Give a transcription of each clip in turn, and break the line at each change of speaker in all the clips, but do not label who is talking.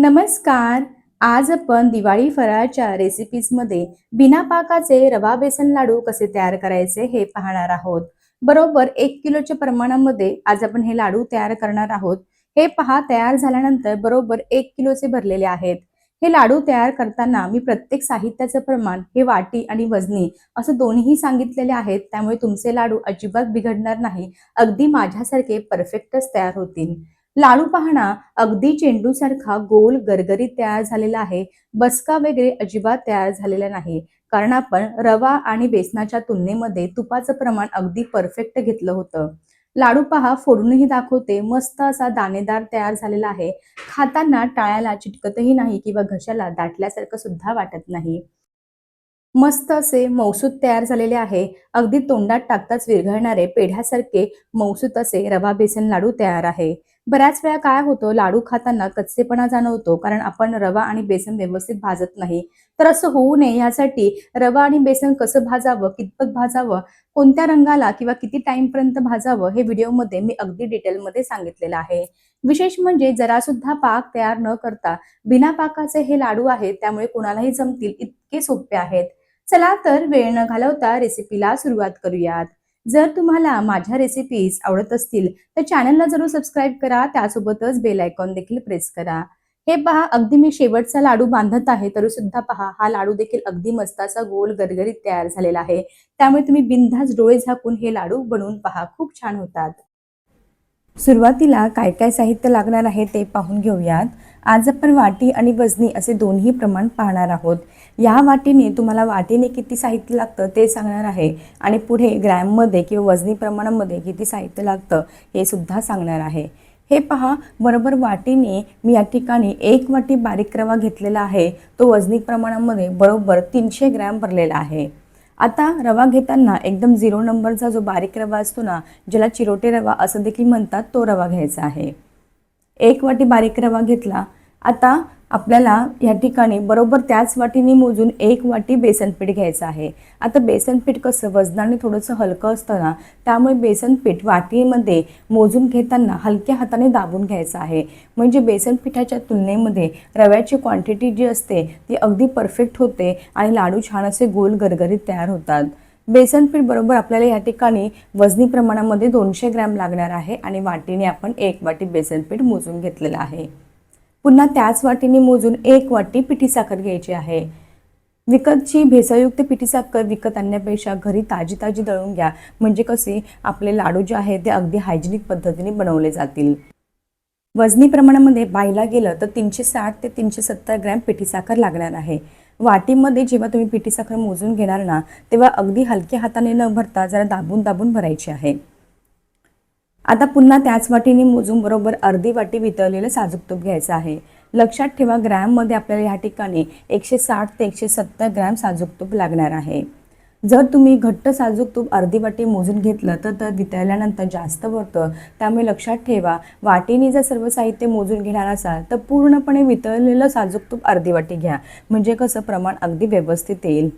नमस्कार. आज आपण दिवाळी फराळच्या रेसिपीजमध्ये बिना पाकाचे रवा बेसन लाडू कसे तयार करायचे हे पाहणार आहोत. बरोबर एक किलोच्या प्रमाणामध्ये आज आपण हे लाडू तयार करणार आहोत. हे पहा तयार झाल्यानंतर बरोबर एक किलोचे भरलेले आहेत. हे लाडू तयार करताना मी प्रत्येक साहित्याचं प्रमाण हे वाटी आणि वजनी असं दोन्ही सांगितलेले आहेत. त्यामुळे तुमचे लाडू अजिबात बिघडणार नाही. अगदी माझ्यासारखे परफेक्टच तयार होतील. लाडू पाहणा अगदी चेंडूसारखा गोल गरगरीत तयार झालेला आहे. बसका वगैरे अजिबात तयार झालेला नाही. कारण आपण रवा आणि बेसनाच्या तुलनेमध्ये तुपाचं प्रमाण अगदी परफेक्ट घेतलं होतं. लाडू पहा फोडूनही दाखवते. मस्त असा दाणेदार तयार झालेला आहे. खाताना टाळ्याला चिटकतही नाही किंवा घशाला दाटल्यासारखं सुद्धा वाटत नाही. मस्त असे मौसूद तयार झालेले आहे. अगदी तोंडात टाकताच विरघळणारे पेढ्यासारखे मौसूद असे रवा बेसन लाडू तयार आहे. बऱ्याच वेळा काय होतं लाडू खाताना कच्चेपणा जाणवतो कारण आपण रवा आणि बेसन व्यवस्थित भाजत नाही. तर असं होऊ नये यासाठी रवा आणि बेसन कसं भाजावं कितपत भाजावं कोणत्या रंगाला किंवा किती टाइम पर्यंत भाजावं हे व्हिडिओमध्ये मी अगदी डिटेलमध्ये सांगितलेलं आहे. विशेष म्हणजे जरा सुद्धा पाक तयार न करता बिना पाकाचे हे लाडू आहेत त्यामुळे कोणालाही जमतील इतके सोपे आहेत. चला तर वेळ न घालवता रेसिपीला सुरुवात करूयात. जर तुम्हाला माझ्या रेसिपीज आवडत असतील तर चॅनलला जरूर सबस्क्राईब करा. त्यासोबतच बेल आयकॉन देखील प्रेस करा. हे पहा अगदी मी शेवटचा लाडू बांधत आहे तरी सुद्धा पहा हा लाडू देखील अगदी मस्त असा गोल गरगरीत तयार झालेला आहे. त्यामुळे तुम्ही बिनधास डोळे झाकून हे लाडू बनवून पहा खूप छान होतात. सुरुवातीला काय काय साहित्य लागणार आहे ते पाहून घेऊयात. आज आपण वाटी आणि वजनी असे दोन्ही प्रमाण पाहणार आहोत. या वाटीने तुम्हाला वाटीने किती साहित्य लागतं ते सांगणार आहे. आणि पुढे ग्रॅममध्ये किंवा वजनी प्रमाणामध्ये किती साहित्य लागतं हे सुद्धा सांगणार आहे. हे पहा बरोबर वाटीने मी या ठिकाणी एक वाटी बारीक रवा घेतलेला आहे. तो वजनी प्रमाणामध्ये बरोबर तीनशे ग्रॅम भरलेला आहे. आता रवा घेताना एकदम झिरो नंबरचा जो बारीक रवा असतो ना ज्याला चिरोटे रवा असं देखील म्हणतात तो रवा घ्यायचा आहे. एक वाटी बारीक रवा घेतला आता आपल्याला या ठिकाणी बरोबर त्याच वाटीने मोजून एक वाटी बेसन पीठ घ्यायचं आहे. आता बेसन पीठ कसं वजनाने थोडंसं हलकं असतं ना त्यामुळे बेसन पीठ वाटीमध्ये मोजून घेताना हलक्या हाताने दाबून घ्यायचं आहे. म्हणजे बेसन पिठाच्या तुलनेमध्ये रव्याची क्वांटिटी जी असते ती अगदी परफेक्ट होते आणि लाडू छान असे गोल गरगरीत तयार होतात. बेसन पीठ बरोबर आपल्याला या ठिकाणी वजनी प्रमाणामध्ये दोनशे ग्रॅम लागणार आहे आणि वाटीने आपण एक वाटी बेसन पीठ मोजून घेतलेलं आहे. पुन्हा त्याच वाटीने मोजून एक वाटी पिठी साखर घ्यायची आहे. विकतची भेसळयुक्त पिठी साखर विकत आणण्यापेक्षा घरी ताजी ताजी दळून घ्या. म्हणजे कसे? आपले लाडू जे आहे ते अगदी हायजेनिक पद्धतीने बनवले जातील. वजनी प्रमाणामध्ये पाहायला गेलं तर तीनशे साठ ते तीनशे सत्तर ग्रॅम पिठी साखर लागणार आहे. वाटीमध्ये जेव्हा तुम्ही पिठी साखर मोजून घेणार ना तेव्हा अगदी हलक्या हाताने न भरता जरा दाबून दाबून भरायची आहे. आता पुन्हा त्याच वाटीने मोजून बरोबर अर्धी वाटी वितळलेलं साजूक तूप घ्यायचं आहे. लक्षात ठेवा ग्रॅममध्ये आपल्याला या ठिकाणी एकशे साठ ते एकशे सत्तर ग्रॅम साजूक तूप लागणार आहे. जर तुम्ही घट्ट साजूक तूप अर्धी वाटी मोजून घेतलं तर तर वितळल्यानंतर जास्त भरतं त्यामुळे लक्षात ठेवा वाटीने जर सर्व साहित्य मोजून घेणार असाल तर पूर्णपणे वितळलेलं साजूक तूप अर्धी वाटी घ्या. म्हणजे कसं प्रमाण अगदी व्यवस्थित येईल.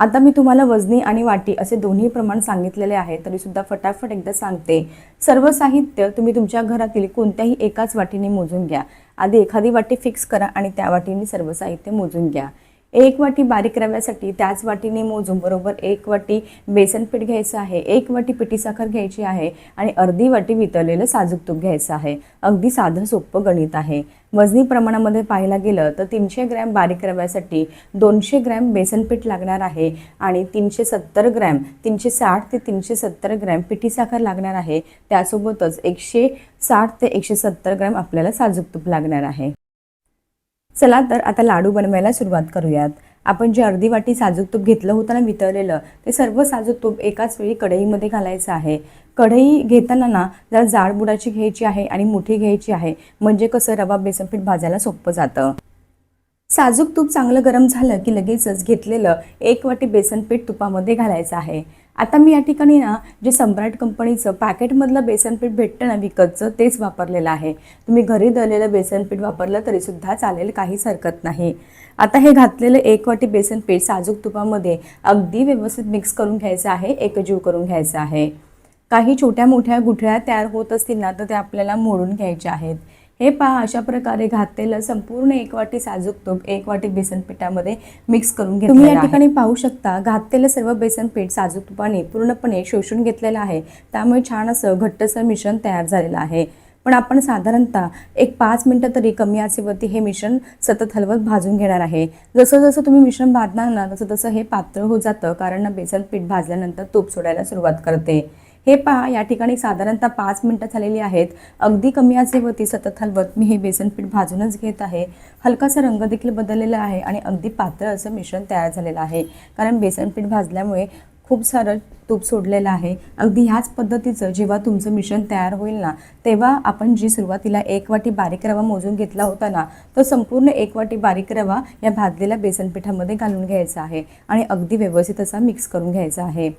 आता मी तुम्हाला वजनी आणि वाटी असे दोन्ही प्रमाण सांगितलेले आहे तरीसुद्धा फटाफट एकदा सांगते. सर्व साहित्य तुम्ही तुमच्या घरातील कोणत्याही एकाच वाटीने मोजून घ्या. आधी एखादी वाटी फिक्स करा आणि त्या वाटीने सर्व साहित्य मोजून घ्या. एक वाटी बारीक रव्यासाठी त्याच वाटीने मोजून बरोबर? एक वाटी बेसन पीठ घ्यायचं आहे एक वाटी पिठी साखर घ्यायची आहे आणि अर्धी वाटी वितळलेलं साजूक तूप घ्यायचं आहे. अगदी साधं सोपं गणित आहे. वजनी प्रमाणामध्ये पाहायला गेलं तर तीनशे ग्रॅम बारीक रव्यासाठी दोनशे ग्रॅम बेसन पीठ लागणार आहे आणि तीनशे सत्तर ग्रॅम तीनशे साठ ते तीनशे सत्तर ग्रॅम पिठी साखर लागणार आहे. त्यासोबतच एकशे साठ ते एकशे सत्तर ग्रॅम आपल्याला साजूक तूप लागणार आहे. चला तर आता लाडू बनवायला सुरुवात करूयात. आपण जे अर्धी वाटी साजूक तूप घेतलं होतं ना वितळलेलं ते सर्व साजूक तूप एकाच वेळी कढईमध्ये घालायचं आहे. कढई घेताना ना जरा जाड बुडाची घ्यायची आहे आणि मोठी घ्यायची आहे. म्हणजे कसं रवा बेसनपीठ भाजायला सोपं जातं. साजूक तूप चांगलं गरम झालं की लगेचच घेतलेलं एक वाटी बेसनपीठ तुपामध्ये घालायचं आहे. आता मी या ठिकाणी ना जे सम्राट कंपनीचं पॅकेटमधलं बेसन पीठ भेटतं ना विकतचं तेच वापरलेलं आहे. तुम्ही घरी दळलेलं बेसन पीठ वापरलं तरीसुद्धा चालेल काहीच हरकत नाही. आता हे घातलेलं एक वाटी बेसन पीठ साजूक तुपामध्ये अगदी व्यवस्थित मिक्स करून घ्यायचं आहे एकजीव करून घ्यायचं आहे. काही छोट्या मोठ्या गुठळ्या तयार होत असतील ना तर त्या आपल्याला मोडून घ्यायच्या आहेत. हे पहा अशा प्रकारे घातलेलं संपूर्ण एक वाटी साजूक तूप एक वाटी बेसन पिठामध्ये मिक्स करून घेतलेलं तुम्ही या ठिकाणी पाहू शकता घातलेलं सर्व बेसन पीठ साजूक तुपाने पूर्णपणे शोषून घेतलेलं आहे. त्यामुळे छान असं घट्टसर मिश्रण तयार झालेलं आहे. पण आपण साधारणतः एक पाच मिनटं तरी कमी आचेवरती हे मिश्रण सतत हलवत भाजून घेणार आहे. जसं जसं तुम्ही मिश्रण भाजणार ना तसं तसं हे पातळ होत जातं कारण बेसन पीठ भाजल्यानंतर तूप सोडायला सुरुवात करते. हे पहा या ठिकाणी साधारणतः पाच मिनटं झालेली आहेत. अगदी कमी आचेवरती सतत हलवत मी हे बेसन पीठ भाजूनच घेत आहे. हलकासा रंग देखील बदललेला आहे आणि अगदी पातळ असं मिश्रण तयार झालेलं आहे. कारण बेसन पीठ भाजल्यामुळे खूप सारं तूप सोडलेलं आहे. अगदी ह्याच पद्धतीचं जेव्हा तुमचं मिश्रण तयार होईल ना तेव्हा आपण जी सुरुवातीला एक वाटी बारीक रवा मोजून घेतला होता ना तो संपूर्ण एक वाटी बारीक रवा या भाजलेल्या बेसन पिठामध्ये घालून घ्यायचा आहे आणि अगदी व्यवस्थित असा मिक्स करून घ्यायचा आहे.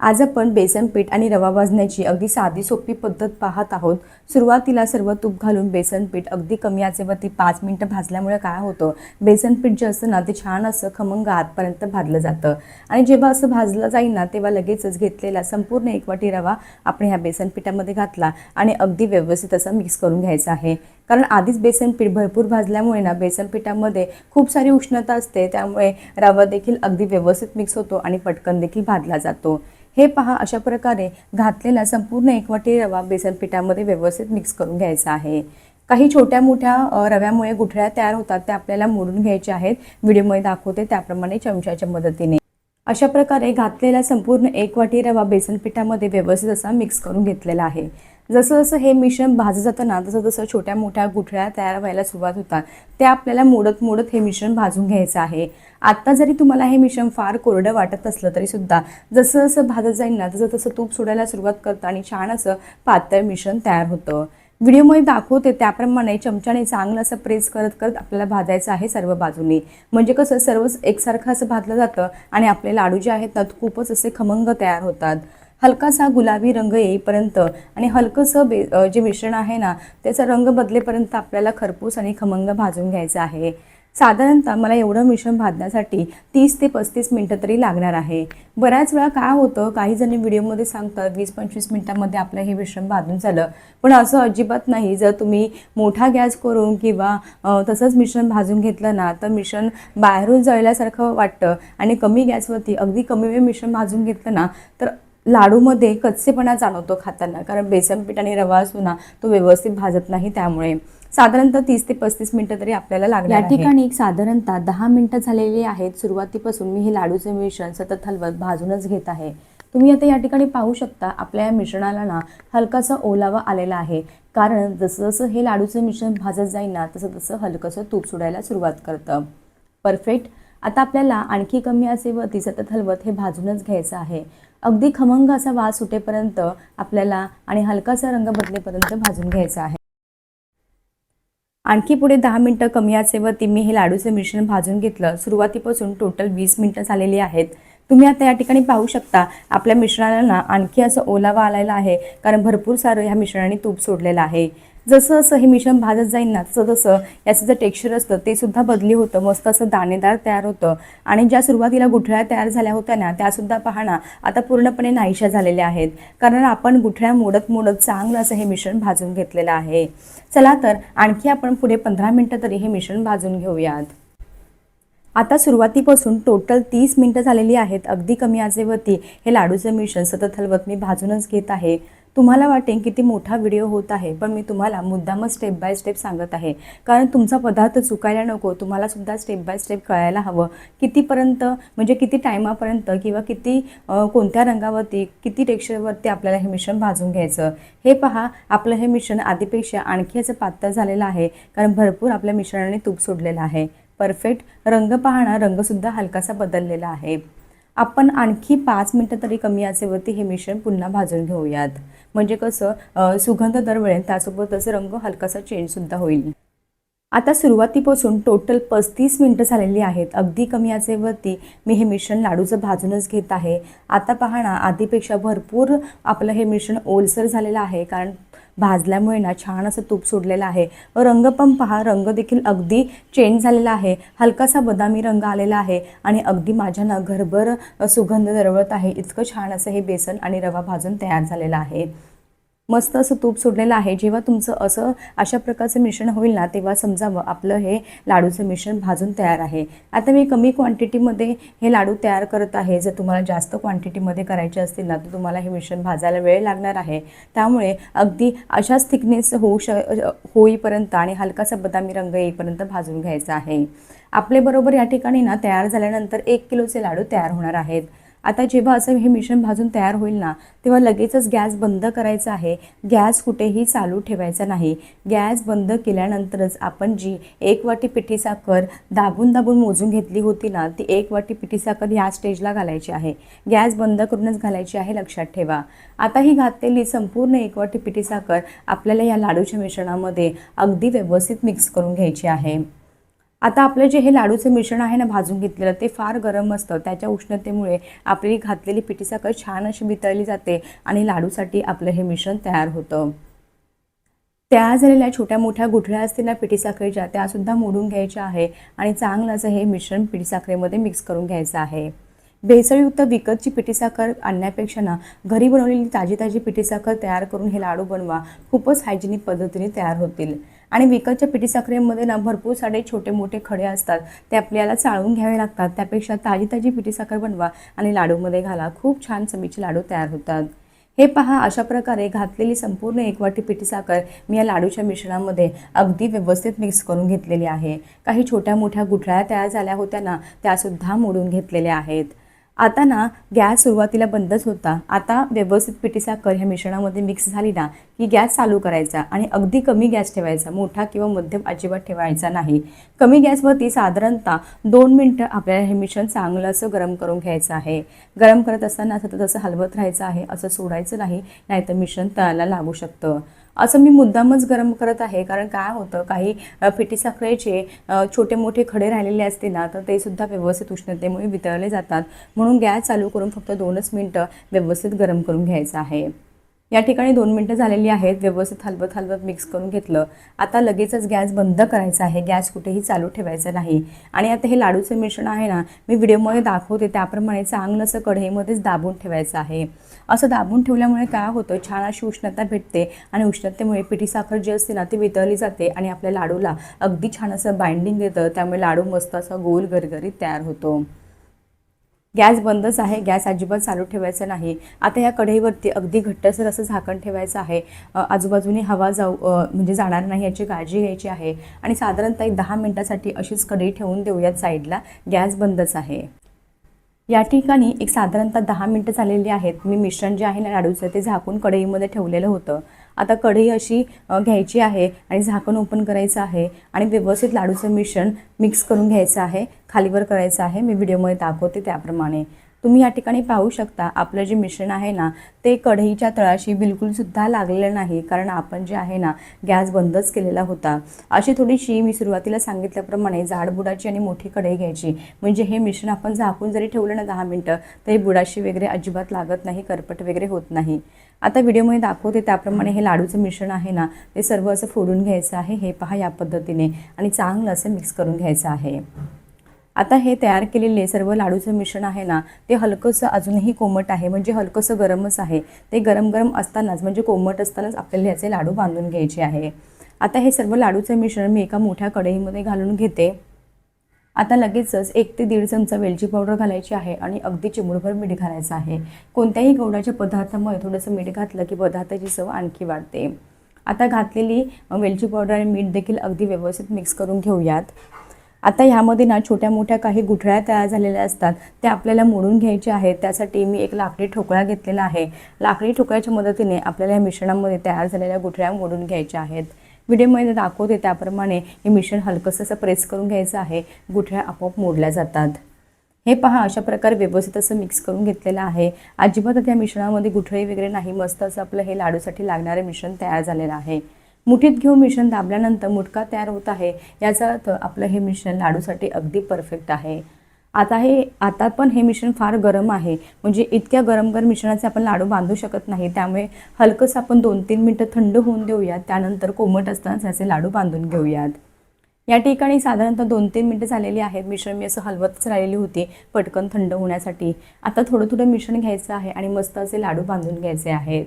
आज आपण बेसन पीठ आणि रवा भाजण्याची अगदी साधी सोपी पद्धत पाहत आहोत. सुरुवातीला सर्व तूप घालून बेसन पीठ अगदी कमी आचेवरती पाच मिनटं भाजल्यामुळे काय होतं? बेसन पीठ जे असतं ना ते छान असं खमंग आतपर्यंत भाजलं जातं. आणि जेव्हा असं भाजलं जाईल ना तेव्हा लगेचच घेतलेला संपूर्ण एक वाटी रवा आपण ह्या बेसन पिठामध्ये घातला आणि अगदी व्यवस्थित असं मिक्स करून घ्यायचा आहे. कारण आधीच बेसन पीठ भरपूर भाजल्यामुळे ना बेसन पिठामध्ये खूप सारी उष्णता असते त्यामुळे रवा देखील अगदी व्यवस्थित मिक्स होतो आणि पटकन देखील भाजला जातो. हे पहा अशा प्रकारे घातलेला संपूर्ण एकवटी रवा बेसन पिठामध्ये व्यवस्थित मिक्स करून घ्यायचा आहे. काही छोट्या मोठ्या रव्यामुळे गुठळ्या तयार होतात त्या आपल्याला मोडून घ्यायच्या आहेत. व्हिडिओमध्ये दाखवते त्याप्रमाणे चमच्याच्या मदतीने. अशा प्रकारे घातलेला संपूर्ण एक वाटी रवा बेसन पिठामध्ये व्यवस्थित असा मिक्स करून घेतलेला आहे. जसं जसं हे मिश्रण भाजत जातं ना तसं तसं छोट्या मोठ्या गुठळ्या तयार व्हायला सुरुवात होतात. त्या आपल्याला मोडत मोडत हे मिश्रण भाजून घ्यायचं आहे. आत्ता जरी तुम्हाला हे मिश्रण फार कोरडं वाटत असलं तरी सुद्धा जसं जसं भाजत जाईल ना तसं तसं तूप सोडायला सुरुवात करतं आणि छान असं पातळ मिश्रण तयार होतं. व्हिडिओमध्ये दाखवते त्याप्रमाणे चमच्याने चांगलं असं प्रेस करत करत आपल्याला भाजायचं आहे सर्व बाजूनी. म्हणजे कसं सर्व एकसारखं असं भाजलं जातं आणि आपले लाडू जे आहेत ना खूपच असे खमंग तयार होतात. हलकासा गुलाबी रंग येईपर्यंत आणि हलकंसं बे जे मिश्रण आहे ना त्याचा रंग बदलेपर्यंत आपल्याला खरपूस आणि खमंग भाजून घ्यायचं आहे. साधारणतः मला एवढं मिश्रण भाजण्यासाठी तीस ते पस्तीस मिनटं तरी लागणार आहे. बऱ्याच वेळा काय होतं काही जणी व्हिडिओमध्ये सांगतात वीस पंचवीस मिनटामध्ये आपलं हे मिश्रण भाजून झालं. पण असं अजिबात नाही. जर तुम्ही मोठा गॅस करून किंवा तसंच मिश्रण भाजून घेतलं ना तर मिश्रण बाहेरून जळल्यासारखं वाटतं आणि कमी गॅसवरती अगदी कमी वेळ मिश्रण भाजून घेतलं ना तर लाडूमध्ये कच्चेपणा जाणवतो खाताना कारण बेसन पीठ आणि रवा असतो ना तो व्यवस्थित भाजत नाही त्यामुळे. साधारणतः तीस ते पस्तीस मिनिटं तरी आपल्याला लागणार या ठिकाणी साधारणतः दहा मिनिटं झालेली आहेत. सुरुवातीपासून मी हे लाडूचे मिश्रण सतत हलवत भाजूनच घेत आहे. तुम्ही आता या ठिकाणी पाहू शकता आपल्या या मिश्रणाला ना हलकासा ओलावा आलेला आहे. कारण जसं जसं हे लाडूचं मिश्रण भाजत जाईल ना तसं तसं हलकंसं तूप सोडायला सुरुवात करतं. परफेक्ट आता आपल्याला आणखी कमी असेवरती सतत हलवत हे भाजूनच घ्यायचं आहे. अगदी खमंग असा वास सुटेपर्यंत आपल्याला आणि हलकासा रंग बदलेपर्यंत भाजून घ्यायचा आहे. आणखी पुढे दहा मिनटं कमी आचेवरती मी हे लाडूचं मिश्रण भाजून घेतलं. सुरुवातीपासून टोटल वीस मिनटं झालेली आहेत. तुम्ही आता या ठिकाणी पाहू शकता आपल्या मिश्रणाला आणखी असं ओलावा आलेला आहे कारण भरपूर सारं ह्या मिश्रणाने तूप सोडलेलं आहे. जसं जसं हे मिश्रण भाजत जाईल ना तसं तसं याचं जे टेक्स्चर असतं ते सुद्धा बदली होतं. मस्त असं दाणेदार तयार होतं. आणि ज्या सुरुवातीला गुठळ्या तयार झाल्या होत्या ना त्यासुद्धा पहा आता पूर्णपणे नाहीशा झालेल्या आहेत. कारण आपण गुठळ्या मोडत मोडत चांगलं असं हे मिश्रण भाजून घेतलेलं आहे. चला तर आणखी आपण पुढे पंधरा मिनटं तरी हे मिश्रण भाजून घेऊयात. आता सुरुवातीपासून टोटल तीस मिनटं झालेली आहेत. अगदी कमी आजेवरती हे लाडूचं मिश्रण सतत हलवत मी भाजूनच घेत आहे. तुम्हाला वाटेल किती मोठा व्हिडिओ होत आहे पण मी तुम्हाला मुद्दामच स्टेप बाय स्टेप सांगत आहे. कारण तुमचा पदार्थ चुकायला नको तुम्हाला सुद्धा स्टेप बाय स्टेप कळायला हवं. कितीपर्यंत म्हणजे किती टायमापर्यंत किंवा किती कोणत्या रंगावरती किती टेक्स्चरवरती आपल्याला हे मिश्रण भाजून घ्यायचं? हे पहा आपलं हे मिश्रण आधीपेक्षा आणखी असं पातळ झालेलं आहे कारण भरपूर आपल्या मिश्रणाने तूप सोडलेलं आहे. परफेक्ट रंग पाहणा रंगसुद्धा हलकासा बदललेला आहे. आपण आणखी पाच मिनटं तरी कमी आचेवरती हे मिश्रण पुन्हा भाजून घेऊयात. म्हणजे कसं सुगंध दरवेळेल त्यासोबतच रंग हलकासा चेंजसुद्धा होईल. आता सुरुवातीपासून टोटल पस्तीस मिनटं झालेली आहेत. अगदी कमी आचेवरती मी हे मिश्रण लाडूचं भाजूनच घेत आहे. आता पहा ना आधीपेक्षा भरपूर आपलं हे मिश्रण ओलसर झालेलं आहे. कारण भाजल्यामुळे ना छान असं तूप सोडलेलं आहे. व रंग पण पहा रंग देखील अगदी चेंज झालेला आहे. हलकासा बदामी रंग आलेला आहे आणि अगदी माझ्या ना घरभर सुगंध दरवळत आहे. इतकं छान असं हे बेसन आणि रवा भाजून तयार झालेलं आहे. मस्त असं तूप सोडलेलं आहे. जेव्हा तुमचं असं अशा प्रकारचं मिश्रण होईल ना तेव्हा समजावं. आपलं हे लाडूचं मिश्रण भाजून तयार आहे. आता मी कमी क्वांटिटीमध्ये हे लाडू तयार करत आहे. जर तुम्हाला जास्त क्वांटिटीमध्ये करायचे असतील ना तर तुम्हाला हे मिश्रण भाजायला वेळ लागणार आहे. त्यामुळे अगदी अशाच थिकनेस होऊ श होईपर्यंत आणि हलकासा बदामी रंग येईपर्यंत भाजून घ्यायचा आहे. आपले बरोबर या ठिकाणी ना तयार झाल्यानंतर एक किलोचे लाडू तयार होणार आहेत. आता जेव्हा असं हे मिश्रण भाजून तयार होईल ना तेव्हा लगेचच गॅस बंद करायचा आहे. गॅस कुठेही चालू ठेवायचा नाही. गॅस बंद केल्यानंतरच आपण जी एक वाटी पिठी साखर दाबून दाबून मोजून घेतली होती ना ती एक वाटी पिठी साखर ह्या स्टेजला घालायची आहे. गॅस बंद करूनच घालायची आहे लक्षात ठेवा. आता ही घातलेली संपूर्ण एक वाटी पिठी साखर आपल्याला या लाडूच्या मिश्रणामध्ये अगदी व्यवस्थित मिक्स करून घ्यायची आहे. आता आपलं जे हे लाडूचं मिश्रण आहे ना भाजून घेतलेलं ते फार गरम असतं. त्याच्या उष्णतेमुळे आपली घातलेली पिठी साखर छान अशी वितळली जाते आणि लाडूसाठी आपलं हे मिश्रण तयार होतं. तयार झालेल्या छोट्या मोठ्या गुठळ्या असतील ना पिठी साखरेच्या त्यासुद्धा मोडून घ्यायच्या आहे आणि चांगलं असं हे मिश्रण पिठी साखरेमध्ये मिक्स करून घ्यायचं आहे. भेसळयुक्त विकतची पिठी साखर आणण्यापेक्षा ना घरी बनवलेली ताजी ताजी पिठी साखर तयार करून हे लाडू बनवा. खूपच हायजेनिक पद्धतीने तयार होतील. आणि विकतच्या पिठी साखरेमध्ये ना भरपूर सारे छोटे मोठे खडे असतात. ते आपल्याला चाळून घ्यावे लागतात. त्यापेक्षा ताजी ताजी पिठी साखर बनवा आणि लाडूमध्ये घाला. खूप छान चवीचे लाडू तयार होतात. हे पहा अशा प्रकारे घातलेली संपूर्ण एक वाटी पिठी साखर मी या लाडूच्या मिश्रणामध्ये अगदी व्यवस्थित मिक्स करून घेतलेली आहे. काही छोट्या मोठ्या गुठळ्या तयार झाल्या होत्या ना त्यासुद्धा मोडून घेतलेल्या आहेत. आता ना गॅस सुरुवातीला बंदच होता. आता व्यवस्थित पिठी साखर ह्या मिश्रणामध्ये मिक्स झाली ना की गॅस चालू करायचा आणि अगदी कमी गॅस ठेवायचा मोठा किंवा मध्यम अजिबात ठेवायचा नाही. कमी गॅसवरती साधारणतः दोन मिनटं आपल्याला हे मिश्रण चांगलं असं गरम करून घ्यायचं आहे. गरम करत असताना सतत असं हलवत राहायचं आहे असं सोडायचं नाही नाहीतर मिश्रण तळाला लागू शकतं. असं मी मुद्दामच गरम करत आहे. कारण काय होतं काही फिटी पिठी साखरेचे छोटे मोठे खडे राहिलेले असते ना तर ते सुद्धा व्यवस्थित उष्णतेमुळे वितळले जातात. म्हणून गॅस चालू करून फक्त दोनच मिनटं व्यवस्थित गरम करून घ्यायचं आहे. या ठिकाणी दोन मिनटं झालेली आहेत. व्यवस्थित हलवत हलवत मिक्स करून घेतलं. आता लगेचच गॅस बंद करायचा आहे. गॅस कुठेही चालू ठेवायचा नाही. आणि आता हे लाडूचं मिश्रण आहे ना मी व्हिडिओमध्ये दाखवते. त्याप्रमाणे चांगलं असं कढईमध्येच दाबून ठेवायचं आहे. असं दाबून ठेवल्यामुळे काय होतं? छान अशी उष्णता भेटते आणि उष्णतेमुळे पिठी साखर जी असते ना ती वितळली जाते आणि आपल्या लाडूला अगदी छान असं बाइंडिंग देतं. त्यामुळे लाडू मस्त असा गोल गरगरीत तयार होतो. गॅस बंदच आहे गॅस अजिबात चालू ठेवायचा नाही. आता या कढईवरती अगदी घट्टसर असं झाकण ठेवायचं आहे. आजूबाजूने हवा जाऊ म्हणजे जाणार नाही याची काळजी घ्यायची आहे. आणि साधारणतः एक दहा मिनटासाठी अशीच कढई ठेवून देऊयात साईडला. गॅस बंदच आहे. या ठिकाणी एक साधारणतः दहा मिनटं झालेली आहेत. मी मिश्रण जे आहे ना लाडूचं ते झाकून कढईमध्ये ठेवलेलं होतं. आता कढई अशी घ्यायची आहे आणि झाकण ओपन करायचं आहे आणि व्यवस्थित लाडूचं मिश्रण मिक्स करून घ्यायचं आहे खालीवर करायचं आहे. मी व्हिडिओमध्ये दाखवते त्याप्रमाणे. तुम्ही या ठिकाणी पाहू शकता आपलं जे मिश्रण आहे ना ते कढईच्या तळाशी बिलकुलसुद्धा लागलेलं नाही. कारण आपण जे आहे ना गॅस बंदच केलेला होता. अशी थोडीशी मी सुरुवातीला सांगितल्याप्रमाणे जाड बुडाची आणि मोठी कढई घ्यायची. म्हणजे हे मिश्रण आपण झाकून जरी ठेवलं ना दहा मिनटं तरी बुडाशी वगैरे अजिबात लागत नाही करपट वगैरे होत नाही. आता व्हिडिओमध्ये दाखवते त्याप्रमाणे हे लाडूचं मिश्रण आहे ना ते सर्व असं फोडून घ्यायचं आहे हे पहा या पद्धतीने. आणि चांगलं असं मिक्स करून घ्यायचं आहे. आता हे तयार केलेले सर्व लाडूचं मिश्रण आहे ना ते हलकंसं अजूनही कोमट आहे. म्हणजे हलकंसं गरमच आहे. ते गरम गरम असतानाच म्हणजे कोमट असतानाच आपल्याला याचे लाडू बांधून घ्यायचे आहे. आता हे सर्व लाडूचं मिश्रण मी एका मोठ्या कढईमध्ये घालून घेते. आता लगेचच एक ते दीड चमचा वेलची पावडर घालायची आहे आणि अगदी चिमुळभर मीठ घालायचं आहे. कोणत्याही गवडाच्या पदार्थामुळे थोडंसं मीठ घातलं की पदार्थाची चव आणखी वाढते. आता घातलेली वेलची पावडर आणि मीठ देखील अगदी व्यवस्थित मिक्स करून घेऊयात. आता ह्यामध्ये ना छोट्या मोठ्या काही गुठळ्या तयार झालेल्या असतात. त्या आपल्याला मोडून घ्यायच्या आहेत. त्यासाठी मी एक लाकडी ठोकळा घेतलेला आहे. लाकडी ठोकळ्याच्या मदतीने आपल्याला या मिश्रणामध्ये तयार झालेल्या गुठळ्या मोडून घ्यायच्या आहेत. व्हिडिओमध्ये दाखवते त्याप्रमाणे हे मिश्रण हलकंसं असं प्रेस करून घ्यायचं आहे. गुठळ्या आपोआप मोडल्या जातात. हे पहा अशा प्रकारे व्यवस्थित असं मिक्स करून घेतलेलं आहे. अजिबात त्या मिश्रणामध्ये गुठळी वगैरे नाही. मस्त असं आपलं हे लाडूसाठी लागणारे मिश्रण तयार झालेलं आहे. मुठीत घेऊन मिश्रण दाबल्यानंतर मुटका तयार होत आहे. याचा अर्थ आपलं हे मिश्रण लाडूसाठी अगदी परफेक्ट आहे. आता हे आता पण हे मिश्रण फार गरम आहे. म्हणजे इतक्या गरम गरम मिश्रणाचे आपण लाडू बांधू शकत नाही. त्यामुळे हलकंसं आपण दोन तीन मिनटं थंड होऊन देऊयात. त्यानंतर कोमट असतानाच याचे लाडू बांधून घेऊयात. या ठिकाणी साधारणतः दोन तीन मिनटं झालेली आहेत. मिश्रण मी असं हलवतच राहिलेली होती पटकन थंड होण्यासाठी. आता थोडं थोडं मिश्रण घ्यायचं आहे आणि मस्त असे लाडू बांधून घ्यायचे आहेत.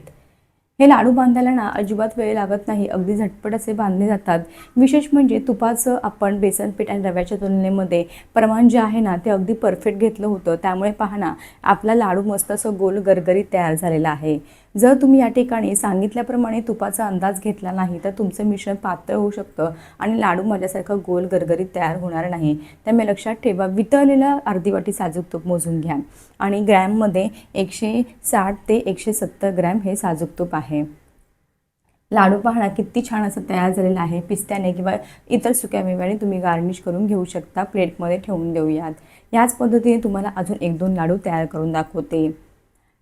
हे लाडू बांधायला ना अजिबात वेळ लागत नाही. अगदी झटपट असे बांधले जातात. विशेष म्हणजे तुपाचं आपण बेसन पीठ आणि रव्याच्या तुलनेमध्ये प्रमाण जे आहे ना ते अगदी परफेक्ट घेतलं होतं. त्यामुळे पहा ना आपला लाडू मस्त असं गोल गरगरीत तयार झालेला आहे. जर तुम्ही या ठिकाणी सांगितल्याप्रमाणे तुपाचा अंदाज घेतला नाही तर तुमचं मिश्रण पातळ होऊ शकतं आणि लाडू माझ्यासारखं गोल गरगरीत तयार होणार नाही. त्यामुळे लक्षात ठेवा वितळलेलं अर्धी वाटी साजूक तूप मोजून घ्या. आणि ग्रॅममध्ये एकशे साठ ते एकशे सत्तर ग्रॅम हे साजूक तूप आहे. लाडू पाहणा किती छान असं तयार झालेलं आहे. पिस्त्याने किंवा इतर सुक्या मेव्याने तुम्ही गार्निश करून घेऊ शकता. प्लेटमध्ये ठेवून देऊयात. याच पद्धतीने तुम्हाला अजून एक दोन लाडू तयार करून दाखवते.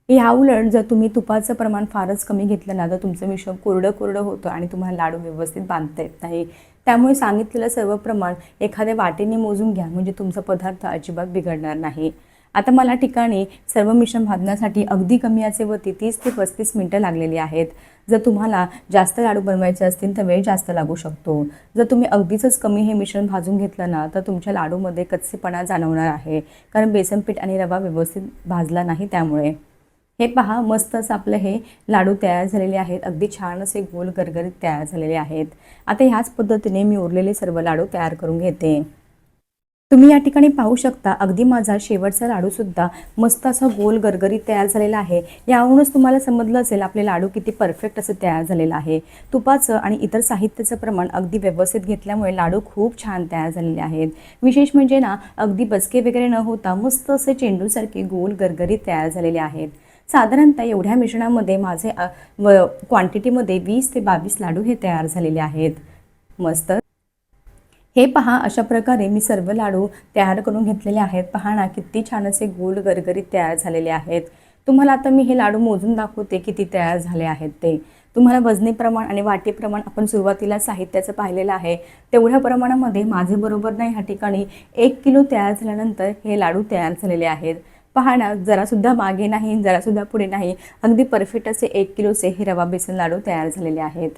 ह्या उलट जर तुम्ही तुपाचं प्रमाण फारच कमी घेतलं ना तर तुमचं मिश्रण कोरडं कोरडं होतं आणि तुम्हाला लाडू व्यवस्थित बांधता येत नाही. त्यामुळे सांगितलेलं सर्व प्रमाण एखाद्या वाटेने मोजून घ्या म्हणजे तुमचा पदार्थ अजिबात बिघडणार नाही. आता मला ठिकाणी सर्व मिश्रण भाजण्यासाठी अगदी कमी याचेवरती तीस ते पस्तीस मिनटं लागलेली आहेत. जर तुम्हाला जास्त लाडू बनवायचे असतील तर वेळ जास्त लागू शकतो. जर तुम्ही अगदीच कमी हे मिश्रण भाजून घेतलं ना तर तुमच्या लाडूमध्ये कच्चेपणा जाणवणार आहे. कारण बेसन पीठ आणि रवा व्यवस्थित भाजला नाही त्यामुळे. हे पहा मस्त असं आपलं हे लाडू तयार झालेले आहेत. अगदी छान असे गोल गरगरीत तयार झालेले आहेत. आता ह्याच पद्धतीने मी उरलेले सर्व लाडू तयार करून घेते. तुम्ही या ठिकाणी पाहू शकता अगदी माझा शेवटचा लाडूसुद्धा मस्त असा गोल गरगरीत तयार झालेला आहे. यावरूनच तुम्हाला समजलं असेल आपले लाडू किती परफेक्ट असं तयार झालेलं आहे. तुपाचं आणि इतर साहित्याचं प्रमाण अगदी व्यवस्थित घेतल्यामुळे लाडू खूप छान तयार झालेले आहेत. विशेष म्हणजे ना अगदी बसके वगैरे न होता मस्त असे चेंडूसारखे गोल गरगरीत तयार झालेले आहेत. साधारणतः एवढ्या मिश्रणामध्ये माझे व क्वांटिटीमध्ये वीस ते बावीस लाडू हे तयार झालेले आहेत. मस्त. हे पहा अशा प्रकारे मी सर्व लाडू तयार करून घेतलेले आहेत. पहा ना किती छान असे गोल गरगरीत तयार झालेले आहेत. तुम्हाला आता मी हे लाडू मोजून दाखवते किती तयार झाले आहेत ते. तुम्हाला वजनी प्रमाण आणि वाटी प्रमाण आपण सुरुवातीला साहित्याचं पाहिलेलं आहे. तेवढ्या प्रमाणामध्ये माझे बरोबर नाही ह्या ठिकाणी एक किलो तयार झाल्यानंतर हे लाडू तयार झालेले आहेत. पहा ना जरासुद्धा मागे नाही जरासुद्धा पुढे नाही. अगदी परफेक्ट असे एक किलोचे हे रवा बेसन लाडू तयार झालेले आहेत.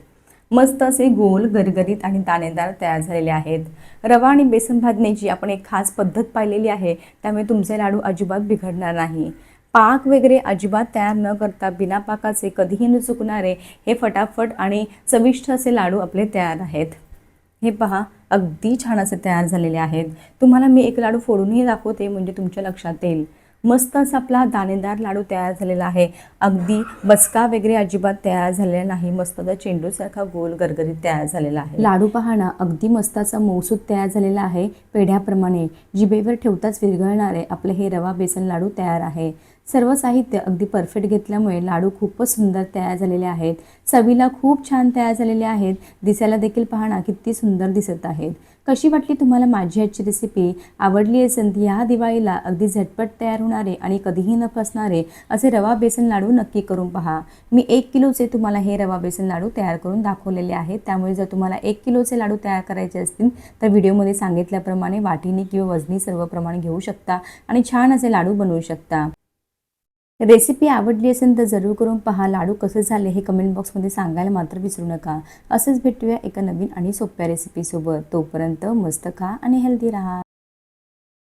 मस्त असे गोल गरगरीत आणि दाणेदार तयार झालेले आहेत. रवा आणि बेसन भाजण्याची आपण एक खास पद्धत पाहिलेली आहे त्यामुळे तुमचे लाडू अजिबात बिघडणार नाही. पाक वगैरे अजिबात तयार न करता बिना पाकाचे कधीही न चुकणारे हे फटाफट आणि चविष्ट असे लाडू आपले तयार आहेत. हे पहा अगदी छान असे तयार झालेले आहेत. तुम्हाला मी एक लाडू फोडूनही दाखवते म्हणजे तुमच्या लक्षात येईल. मस्त असा आपला दाणेदार लाडू तयार झालेला आहे. अगदी बसका वगैरे अजिबात तयार झालेला नाही. मस्त असा चेंडूसारखा गोल गरगरीत तयार झालेला आहे. लाडू पाहणं अगदी मस्त असा मौसूद तयार झालेला आहे. पेढ्याप्रमाणे जिभेवर ठेवताच विरघळणारे आपले हे रवा बेसन लाडू तयार आहे. सर्व साहित्य अगदी परफेक्ट घेतल्यामुळे लाडू खूपच सुंदर तयार झालेले आहेत. चवीला खूप छान तयार झालेले आहेत. दिसायला देखील पाहणा किती सुंदर दिसत आहेत. कशी वाटली तुम्हाला माझी आजची रेसिपी आवडली असेल तर ह्या दिवाळीला अगदी झटपट तयार होणारे आणि कधीही न फसणारे असे रवा बेसन लाडू नक्की करून पहा. मी एक किलोचे तुम्हाला हे रवा बेसन लाडू तयार करून दाखवलेले आहेत. त्यामुळे जर तुम्हाला एक किलोचे लाडू तयार करायचे असतील तर व्हिडिओमध्ये सांगितल्याप्रमाणे वाटीने किंवा वजनी सर्व प्रमाण घेऊ शकता आणि छान असे लाडू बनवू शकता. रेसिपी आवडली असेल तर जरूर करून पहा. लाडू कसे झाले हे कमेंट बॉक्समध्ये सांगायला मात्र विसरू नका. असंच भेटूया एका नवीन आणि सोप्या रेसिपीसोबत तोपर्यंत मस्त खा आणि हेल्दी राहा.